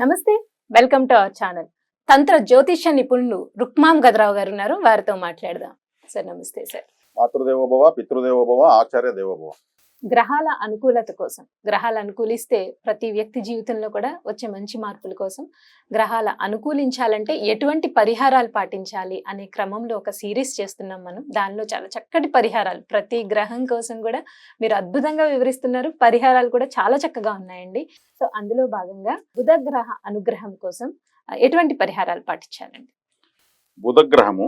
నమస్తే welcome to our channel. తంత్ర జ్యోతిష్య నిపుణులు రుక్మాం గదరావు గారు ఉన్నారు వారితో మాట్లాడదాం. సార్ నమస్తే సార్. మాతృదేవోభవ పితృదేవోభవ ఆచార్య దేవోభవ. గ్రహాల అనుకూలత కోసం గ్రహాలు అనుకూలిస్తే ప్రతి వ్యక్తి జీవితంలో కూడా వచ్చే మంచి మార్పుల కోసం గ్రహాల అనుకూలించాలంటే ఎటువంటి పరిహారాలు పాటించాలి అనే క్రమంలో ఒక సిరీస్ చేస్తున్నాం మనం. దానిలో చాలా చక్కటి పరిహారాలు ప్రతి గ్రహం కోసం కూడా మీరు అద్భుతంగా వివరిస్తున్నారు. పరిహారాలు కూడా చాలా చక్కగా ఉన్నాయండి. సో అందులో భాగంగా బుధ గ్రహ అనుగ్రహం కోసం ఎటువంటి పరిహారాలు పాటించాలండి? బుధగ్రహము.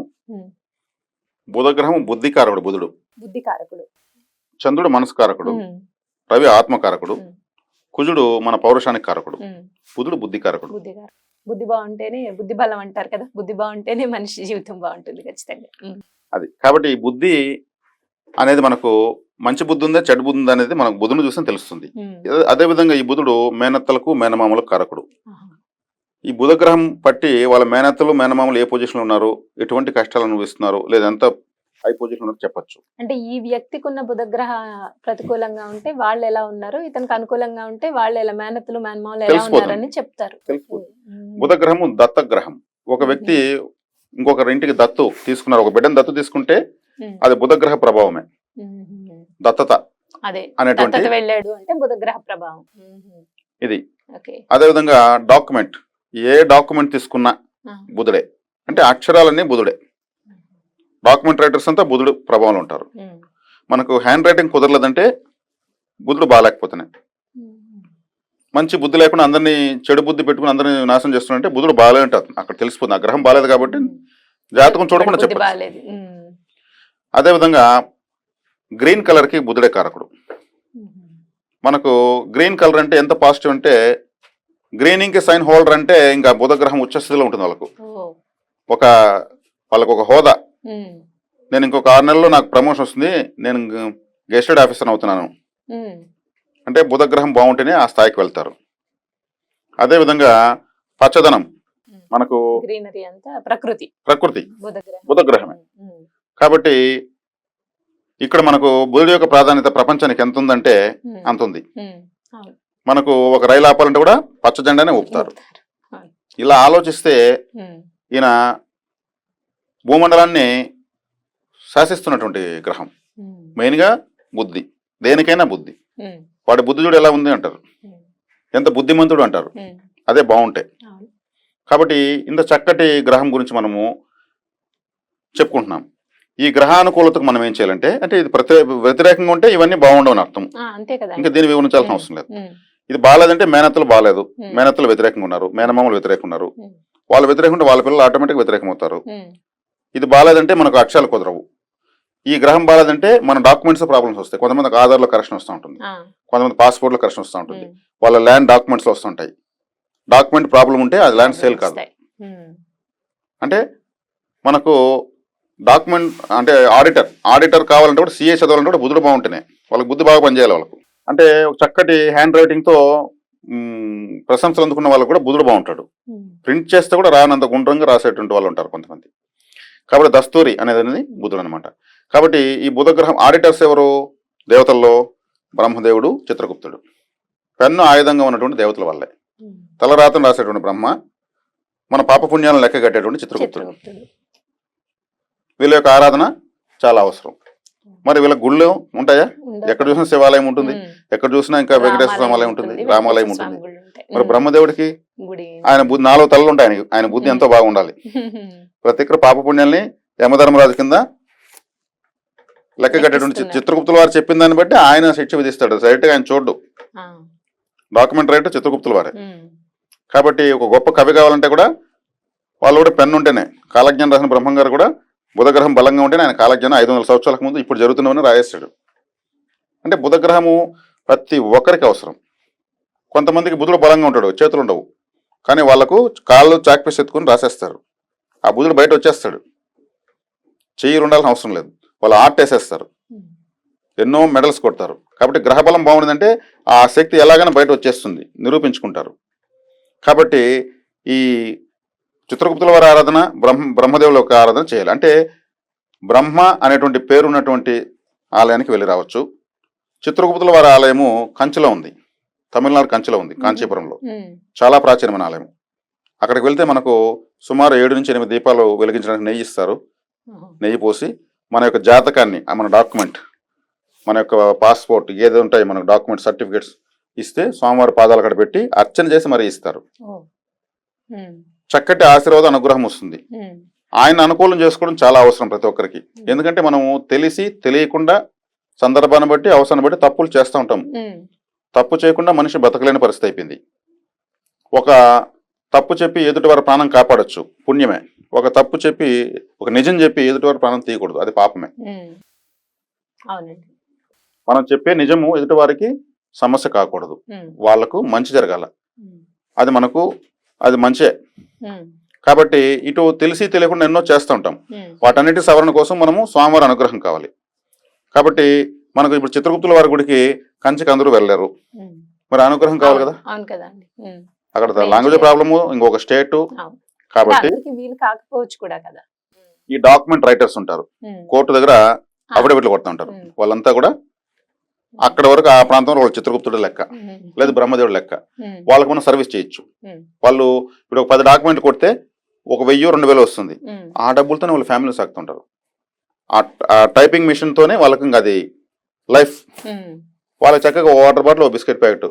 బుధగ్రహము బుద్ధికారకుడు బుధుడు. బుద్ధి కారకుడు చంద్రుడు మనస్కారకుడు రవి ఆత్మకారకుడు. కుజుడు మన పౌరుషానికి కారకుడు. బుధుడు బుద్ధికారకుడు. బుద్ధి బాగుంటేనే బుద్ధి బలం అంటారు కదా బుద్ధి బాగుంటేనే మనిషి జీవితం బాగుంటుంది ఖచ్చితంగా. అది. కాబట్టి ఈ బుద్ధి అనేది మనకు మంచి బుద్ధి ఉందా చెడు బుద్ధి ఉందా అనేది మనకు బుధుని చూస్తే తెలుస్తుంది. ఉమ్, అదే విధంగా ఈ బుధుడు మేనత్తలకు మేనమామలకు కారకుడు. ఈ బుధగ్రహం పట్టి వాళ్ళ మేనత్తలు మేనమామలు ఏ పొజిషన్లో ఉన్నారు ఎటువంటి కష్టాలు అనుభవిస్తున్నారు లేదా ఎంత హై పొజిషన్ ఉన్నారో చెప్పచ్చు. అంటే ఈ వ్యక్తికి ఉన్న బుధగ్రహ ప్రతికూలంగా ఉంటే వాళ్ళు ఎలా ఉన్నారు? ఇతనికి అనుకూలంగా ఉంటే వాళ్ళు ఎలా? మేనత్తులు మేనమావులు ఎలా. ఉన్నారని చెప్తారు. బుధగ్రహము దత్తగ్రహం. ఒక వ్యక్తి ఇంకొక ఇంటికి దత్తు తీసుకున్నారు. ఒక బిడ్డను దత్తు తీసుకుంటే అది బుధగ్రహ ప్రభావమే. దత్తత అదే. అనేటువంటి వెళ్ళాడు అంటే బుధగ్రహ ప్రభావం. ఇది. ఓకే. అదేవిధంగా డాక్యుమెంట్. ఏ డాక్యుమెంట్ తీసుకున్నా బుధుడే. అంటే అక్షరాలన్నీ బుధుడే. డాక్యుమెంట్ రైటర్స్ అంతా బుధుడు ప్రభావంలో ఉంటారు. మనకు హ్యాండ్ రైటింగ్ కుదరలేదంటే బుధుడు బాగాలేకపోతేనే. ఉమ్, మంచి బుద్ధి లేకుండా అందరినీ చెడు బుద్ధి పెట్టుకుని అందరినీ నాశనం చేస్తున్నారంటే బుధుడు బాగాలే ఉంటారు అక్కడ తెలిసిపోతుంది ఆ గ్రహం బాగాలేదు కాబట్టి. జాతకం చూడకుండా ఉమ్, అదేవిధంగా గ్రీన్ కలర్కి బుధుడే కారకుడు. మనకు గ్రీన్ కలర్ అంటే ఎంత పాజిటివ్ అంటే గ్రీనింగ్కి సైన్ హోల్డర్ అంటే ఇంకా బుధగ్రహం ఉచ్చస్థితిలో ఉంటుంది వాళ్ళకు. ఒక వాళ్ళకు ఒక హోదా. నేను ఇంకొక ఆరు నెలల్లో నాకు ప్రమోషన్ వస్తుంది. నేను గెస్టెడ్ ఆఫీసర్ అవుతున్నాను. అంటే బుధగ్రహం బాగుంటేనే ఆ స్థాయికి వెళ్తారు. అదేవిధంగా పచ్చదనం. ఉమ్. మనకు ప్రకృతి. ప్రకృతి. బుధగ్రహం. బుధగ్రహమే. కాబట్టి ఇక్కడ మనకు బుధుడి యొక్క ప్రాధాన్యత ప్రపంచానికి ఎంత ఉందంటే అంత ఉంది. మనకు ఒక రైలు ఆపాలంటే కూడా పచ్చ జెండానే ఊపుతారు. ఇలా ఆలోచిస్తే ఈయన భూమండలాన్ని శాసిస్తున్నటువంటి గ్రహం. ఉమ్, మెయిన్గా బుద్ధి. దేనికైనా బుద్ధి. ఉమ్, వాడి బుద్ధిజుడు ఎలా ఉంది అంటారు. ఉమ్, ఎంత బుద్ధిమంతుడు అంటారు. అదే బాగుంటాయి. కాబట్టి ఇంత చక్కటి గ్రహం గురించి మనము చెప్పుకుంటున్నాం. ఈ గ్రహానుకూలతకు మనం ఏం చేయాలంటే అంటే ఇది ప్రతి వ్యతిరేకంగా ఉంటే ఇవన్నీ బాగుండవని అర్థం. ఇంకా దీన్ని వివరించాల్సిన అవసరం లేదు. ఇది బాగాలేదంటే మేనత్తలు బాగాలేదు. మేనత్తలు వ్యతిరేకంగా ఉన్నారు. మేనమామలు వ్యతిరేకంగా ఉన్నారు. వాళ్ళు వ్యతిరేకంగా ఉంటే వాళ్ళ పిల్లలు ఆటోమేటిక్ వ్యతిరేకం అవుతారు ఇది బాగాలేదంటే మనకు అక్షరాలు కుదరవు. ఈ గ్రహం బాగాలేదంటే మన డాక్యుమెంట్స్ ప్రాబ్లమ్స్ వస్తాయి. కొంతమందికి ఆధార్లో కరెక్షన్ వస్తూ ఉంటుంది. కొంతమంది పాస్పోర్ట్లో కరెక్షన్ వస్తూ ఉంటుంది. వాళ్ళ ల్యాండ్ డాక్యుమెంట్స్ వస్తుంటాయి డాక్యుమెంట్ ప్రాబ్లం ఉంటే అది ల్యాండ్ సేల్ కాదు. అంటే మనకు డాక్యుమెంట్ అంటే ఆడిటర్ ఆడిటర్ కావాలంటే కూడా సిఏ చదవాలంటే కూడా బుద్ధుడు బాగుంటేనే. వాళ్ళకి బుద్ధి బాగా పనిచేయాలి వాళ్ళకు. అంటే ఒక చక్కటి హ్యాండ్ రైటింగ్తో ప్రశంసలు అందుకున్న వాళ్ళకు కూడా బుద్ధుడు బాగుంటాడు. ప్రింట్ చేస్తే కూడా రానంత గుండ్రంగా రాసేటువంటి వాళ్ళు ఉంటారు కొంతమంది. కాబట్టి దస్తూరి అనేది అనేది బుధుడు అనమాట కాబట్టి ఈ బుధగ్రహం ఆడిటర్స్ ఎవరు? దేవతల్లో బ్రహ్మదేవుడు చిత్రగుప్తుడు. పెన్ను ఆయుధంగా ఉన్నటువంటి దేవతల వల్లే. తలరాతను రాసేటువంటి బ్రహ్మ మన పాపపుణ్యాలను లెక్క కట్టేటువంటి చిత్రగుప్తుడు. వీళ్ళ యొక్క ఆరాధన చాలా అవసరం. మరి వీళ్ళ గుళ్ళు ఉంటాయా. ఎక్కడ చూసినా శివాలయం ఉంటుంది. ఎక్కడ చూసినా ఇంకా వెంకటేశ్వర రామాలయం ఉంటుంది రామాలయం ఉంటుంది. మరి బ్రహ్మదేవుడికి ఆయన బుద్ధి నాలుగు తలలు ఉంటాయి ఆయనకి. ఆయన బుద్ధి ఎంతో బాగుండాలి. ప్రతి ఒక్కరు పాపపుణ్యాల్ని యమధర్మరాజు కింద లెక్క కట్టేటువంటి. చిత్రగుప్తుల వారు చెప్పిన దాన్ని బట్టి ఆయన శిక్ష విధిస్తాడు. డైరెక్ట్గా ఆయన చూడ్డు. డాక్యుమెంట్ రైటర్ చిత్రగుప్తుల వారే. కాబట్టి ఒక గొప్ప కవి కావాలంటే కూడా వాళ్ళు కూడా పెన్ను ఉంటేనే కాలజ్ఞానం రాసిన బ్రహ్మం గారు కూడా బుధగ్రహం బలంగా ఉంటేనే ఆయన కాలజ్ఞానం ఐదు వందల సంవత్సరాలకు ముందు ఇప్పుడు జరుగుతున్నవని రాయేస్తాడు అంటే బుధగ్రహము ప్రతి ఒక్కరికి అవసరం. కొంతమందికి బుధుడు బలంగా ఉంటాడు చేతులు ఉండవు. కానీ వాళ్ళకు కాళ్ళు చాక్పీస్ ఎత్తుకుని రాసేస్తారు. ఆ బుధుడు బయట వచ్చేస్తాడు. చెయ్యి ఉండాల్సిన అవసరం లేదు. వాళ్ళు ఆర్ట్ వేసేస్తారు. ఎన్నో మెడల్స్ కొడతారు. కాబట్టి గ్రహబలం బాగుండిందంటే ఆ శక్తి ఎలాగైనా బయట వచ్చేస్తుంది నిరూపించుకుంటారు. కాబట్టి ఈ చిత్రగుప్తుల వారి ఆరాధన బ్రహ్మ బ్రహ్మదేవుల యొక్క ఆరాధన చేయాలి. అంటే బ్రహ్మ అనేటువంటి పేరు ఉన్నటువంటి ఆలయానికి వెళ్ళి రావచ్చు. చిత్రగుప్తుల వారి ఆలయము కంచిలో ఉంది. తమిళనాడు కంచిలో ఉంది కాంచీపురంలో. చాలా ప్రాచీనమైన ఆలయం. అక్కడికి వెళ్తే మనకు సుమారు ఏడు నుంచి ఎనిమిది దీపాలు వెలిగించడానికి నెయ్యి ఇస్తారు. నెయ్యి పోసి మన యొక్క జాతకాన్ని మన డాక్యుమెంట్ మన యొక్క పాస్పోర్ట్ ఏది ఉంటాయి మనకు డాక్యుమెంట్ సర్టిఫికేట్స్ ఇస్తే స్వామివారి పాదాలు అక్కడ పెట్టి అర్చన చేసి మరీ ఇస్తారు. చక్కటి ఆశీర్వాద అనుగ్రహం వస్తుంది. ఆయన అనుకూలం చేసుకోవడం చాలా అవసరం ప్రతి ఒక్కరికి. ఎందుకంటే మనము తెలిసి తెలియకుండా సందర్భాన్ని బట్టి అవసరాన్ని బట్టి తప్పులు చేస్తూ ఉంటాం. తప్పు చేయకుండా మనిషి బతకలేని పరిస్థితి అయిపోయింది. ఒక తప్పు చెప్పి ఎదుటివారి ప్రాణం కాపాడొచ్చు. పుణ్యమే. ఒక తప్పు చెప్పి ఒక నిజం చెప్పి ఎదుటివారి ప్రాణం తీయకూడదు. అది పాపమే. మనం చెప్పే నిజము ఎదుటివారికి సమస్య కాకూడదు. వాళ్ళకు మంచి జరగాల. అది మనకు అది మంచే. కాబట్టి ఇటు తెలిసి తెలియకుండా ఎన్నో చేస్తూ ఉంటాం. వాటన్నిటి సవరణ కోసం మనము స్వామివారి అనుగ్రహం కావాలి. కాబట్టి మనకు ఇప్పుడు చిత్రగుప్తుల వారి గుడికి కంచికి అందరూ వెళ్ళారు. మరి అనుగ్రహం కావాలి కదా. అక్కడ లాంగ్వేజ్. ప్రాబ్లము ఇంకొక స్టేట్. కాబట్టి అందరికీ వీలు కాకపోవచ్చు కూడా కదా. ఈ డాక్యుమెంట్ రైటర్స్ ఉంటారు. కోర్టు దగ్గర అఫిడవిట్లు కొడుతూ ఉంటారు. వాళ్ళంతా కూడా అక్కడ వరకు ఆ ప్రాంతంలో వాళ్ళు చిత్రగుప్తుడు లెక్క లేదు బ్రహ్మదేవుడు లెక్క. వాళ్ళకి మనం సర్వీస్ చేయొచ్చు. వాళ్ళు ఇప్పుడు ఒక పది డాక్యుమెంట్ కొడితే ఒక వెయ్యి రెండు వేలు వస్తుంది. ఆ డబ్బులతోనే వాళ్ళ ఫ్యామిలీ సాగుతుంటారు. ఆ- టైపింగ్ మిషన్ తోనే వాళ్ళకి ఇంకా అది లైఫ్. వాళ్ళకి చక్కగా వాటర్ బాటిల్ ఒక బిస్కెట్ ప్యాకెట్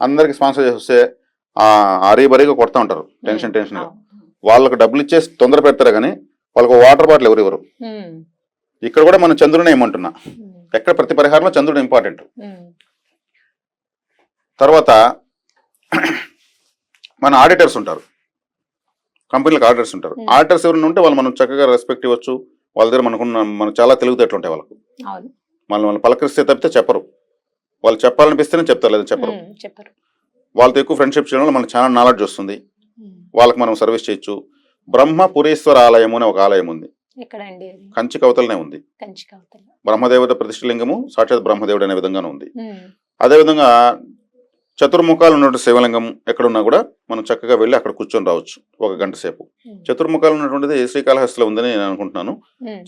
అందరికి స్పాన్సర్ చేసి వస్తే ఆ అరీబరీగా కొడతా ఉంటారు. Tension tension. వాళ్ళకి డబ్బులు ఇచ్చేసి తొందర పెడతారు కానీ వాళ్ళకి వాటర్ బాటిల్ ఎవరు ఇవ్వరు. ఇక్కడ కూడా మనం చంద్రునే ఏమంటున్నా? ఎక్కడ ప్రతి పరిహారంలో చంద్రుడు ఇంపార్టెంట్ తర్వాత మన ఆడిటర్స్ ఉంటారు. కంపెనీలకు ఆడిటర్స్ ఉంటారు. ఆడిటర్స్ ఎవరైనా ఉంటే వాళ్ళు మనం చక్కగా రెస్పెక్ట్ ఇవ్వచ్చు. వాళ్ళ దగ్గర మనకున్న మనకు చాలా తెలివితేటలు ఉంటాయి వాళ్ళకు. మనం వాళ్ళు పలకరిస్తే తప్పితే చెప్పరు. వాళ్ళు చెప్పాలనిపిస్తేనే చెప్తారు లేదా చెప్పరు. చెప్పరు. వాళ్ళతో ఎక్కువ ఫ్రెండ్షిప్ చేయడం వల్ల మనకు చాలా నాలెడ్జ్ వస్తుంది. వాళ్ళకి మనం సర్వీస్ చేయొచ్చు. బ్రహ్మపురేశ్వర ఆలయం అనే ఒక ఆలయం ఉంది. ఎక్కడండి కంచి కవతలనే ఉంది. బ్రహ్మదేవత ప్రతిష్టలింగము సాక్షాత్ బ్రహ్మదేవుడు అనే విధంగానే ఉంది. అదేవిధంగా చతుర్ముఖాలు ఉన్నటువంటి శివలింగం ఎక్కడున్నా కూడా మనం చక్కగా వెళ్ళి అక్కడ కూర్చొని రావచ్చు ఒక గంట సేపు. చతుర్ముఖాలు ఉన్నటువంటిది శ్రీకాళహస్తిలో ఉందని నేను అనుకుంటున్నాను.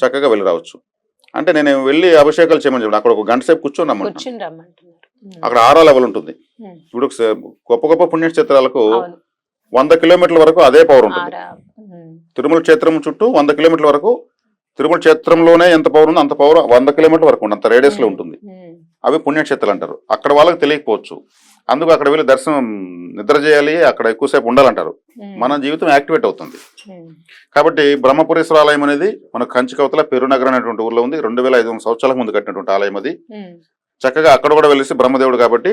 చక్కగా వెళ్ళి రావచ్చు. అంటే నేను వెళ్ళి అభిషేకాలు చేయమని చెప్పాను. అక్కడ ఒక గంట సేపు కూర్చొని రమ్మంటున్నాను. అక్కడ ఆరో లెవెల్ ఉంటుంది. ఇప్పుడు గొప్ప గొప్ప పుణ్యక్షేత్రాలకు వంద కిలోమీటర్ల వరకు అదే పవర్ ఉంటుంది. తిరుమల క్షేత్రం చుట్టూ వంద కిలోమీటర్ల వరకు తిరుమల క్షేత్రంలోనే ఎంత పవర్ ఉందో అంత పవర్ వంద కిలోమీటర్ల వరకు అంత రేడియస్లో ఉంటుంది. అవి పుణ్యక్షేత్రాలు అంటారు. అక్కడ వాళ్ళకి తెలియకపోవచ్చు. అందుకు అక్కడ వెళ్ళి దర్శనం నిద్ర చేయాలి అక్కడ ఎక్కువసేపు ఉండాలంటారు. మన జీవితం యాక్టివేట్ అవుతుంది. కాబట్టి బ్రహ్మపురేశ్వర ఆలయం అనేది మన కంచి కవతల పెరునగర్ అనేటువంటి ఊర్లో ఉంది. రెండు వేల ఐదు వందల సంవత్సరాల ముందు కట్టినటువంటి ఆలయం అది. చక్కగా అక్కడ కూడా వెళ్ళేసి బ్రహ్మదేవుడు కాబట్టి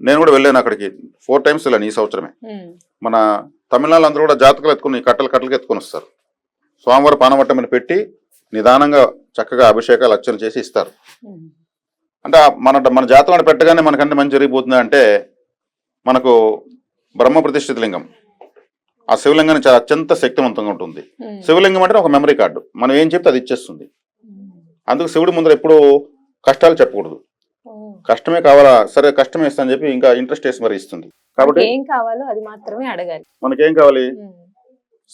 నేను కూడా వెళ్ళాను అక్కడికి. ఫోర్ టైమ్స్ వెళ్ళాను ఈ సంవత్సరమే. మన తమిళనాడు అందరూ కూడా జాతకాలు ఎత్తుకుని కట్టలు కట్టలు ఎత్తుకొని వస్తారు. స్వామివారి పానవట్టమని పెట్టి నిదానంగా చక్కగా అభిషేకాలు అర్చన చేసి ఇస్తారు. అంటే మన మన జాతకాన్ని పెట్టగానే మనకంటే మంచి జరిగిపోతుంది అంటే మనకు బ్రహ్మ ప్రతిష్ఠిత లింగం. ఆ శివలింగాన్ని చాలా అత్యంత శక్తివంతంగా ఉంటుంది. ఉమ్, శివలింగం అంటే ఒక మెమరీ కార్డు మనం ఏం చెప్తే అది ఇచ్చేస్తుంది. ఉమ్, అందుకు శివుడి ముందర ఎప్పుడు కష్టాలు చెప్పకూడదు. కష్టమే కావాలా? సరే కష్టమే ఇస్తా అని చెప్పి ఇంకా ఇంట్రెస్ట్ వేసి మరి ఇస్తుంది. కాబట్టి ఏం కావాలో అది మాత్రమే అడగాలి. మనకేం కావాలి?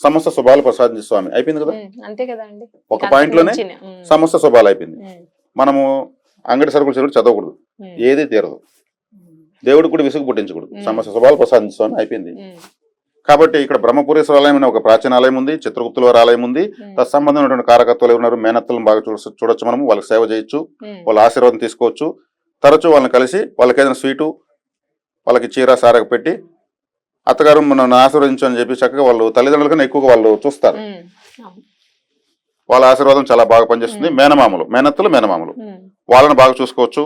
సమస్త శుభాలు ప్రసాదించే స్వామి. అయిపోయింది కదా? అంతే కదా అండి ఒక పాయింట్లోనే సమస్త శుభాలు అయిపోయింది. మనము అంగడి సరుకులు సరుకులు చదవకూడదు. ఏది తీరదు. దేవుడికి కూడా విసుగు పుట్టించకూడదు. మ్మ్. సమస్త శుభాలు ప్రసాదించే స్వామి. అయిపోయింది. కాబట్టి ఇక్కడ బ్రహ్మపురేశ్వర ఆలయం అనే ఒక ప్రాచీన ఆలయం ఉంది. చిత్రగుప్తుల వారి ఆలయం ఉంది. తత్సంబంధమైనటువంటి కారకత్వాలు ఉన్నారు మేనత్తలను బాగా చూడ చూడొచ్చు మనము. వాళ్ళకి సేవ చేయొచ్చు. వాళ్ళ ఆశీర్వాదం తీసుకోవచ్చు. తరచూ వాళ్ళని కలిసి వాళ్ళకి ఏదైనా స్వీటు వాళ్ళకి చీర సారక పెట్టి అత్తగారు మనం ఆశీర్వదించు అని చెప్పి చక్కగా వాళ్ళు తల్లిదండ్రుల కన్నా ఎక్కువగా వాళ్ళు చూస్తారు. వాళ్ళ ఆశీర్వాదం చాలా బాగా పనిచేస్తుంది. మ్మ్. మేనమామలు మేనత్తలు మేనమామలు. వాళ్ళని బాగా చూసుకోవచ్చు.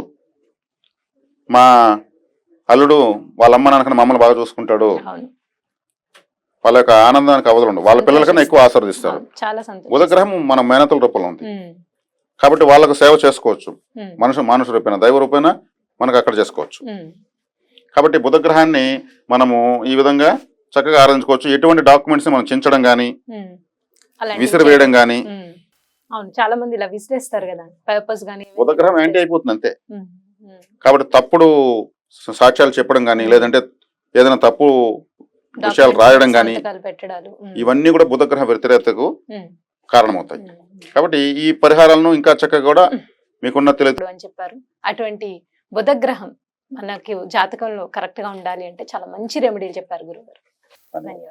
మా అల్లుడు వాళ్ళ అమ్మ నాన్న మమ్మల్ని బాగా చూసుకుంటాడు. వాళ్ళ యొక్క ఆనందానికి అవధులు ఉండవు వాళ్ళ పిల్లల కన్నా ఎక్కువ ఆశీర్వదిస్తారు. బుధగ్రహం మన మేనతల రూపంలో ఉంది. కాబట్టి వాళ్ళకు సేవ చేసుకోవచ్చు. మనుషు మానుష రూపేణ దైవ రూపేణ మనకు అక్కడ చేసుకోవచ్చు కాబట్టి బుధగ్రహాన్ని మనము ఈ విధంగా చక్కగా ఆరాధించుకోవచ్చు. ఎటువంటి డాక్యుమెంట్స్ మనం చించడం కానీ ఉమ్. అలాంటివి విసిరి వేయడం కానీ. అవును చాలా మంది ఇలా విసిరేస్తారు కదా పర్పస్ గానీ బుధగ్రహం యాంటీ అయిపోతుంది అంతే. కాబట్టి తప్పుడు సాక్ష్యాలు చెప్పడం కానీ లేదంటే ఏదైనా తప్పు విషయాలు రాయడం కానీ ఇవన్నీ కూడా బుధగ్రహ వ్యతిరేకతకు కారణమవుతాయి. కాబట్టి ఈ పరిహారాలను ఇంకా చక్కగా కూడా మీకున్న తెలియ ఇప్పుడు అని చెప్పారు. అటువంటి బుధగ్రహం మనకి జాతకంలో కరెక్ట్గా ఉండాలి అంటే చాలా మంచి రెమెడీలు చెప్పారు గురుగారు ధన్యవాదాలు.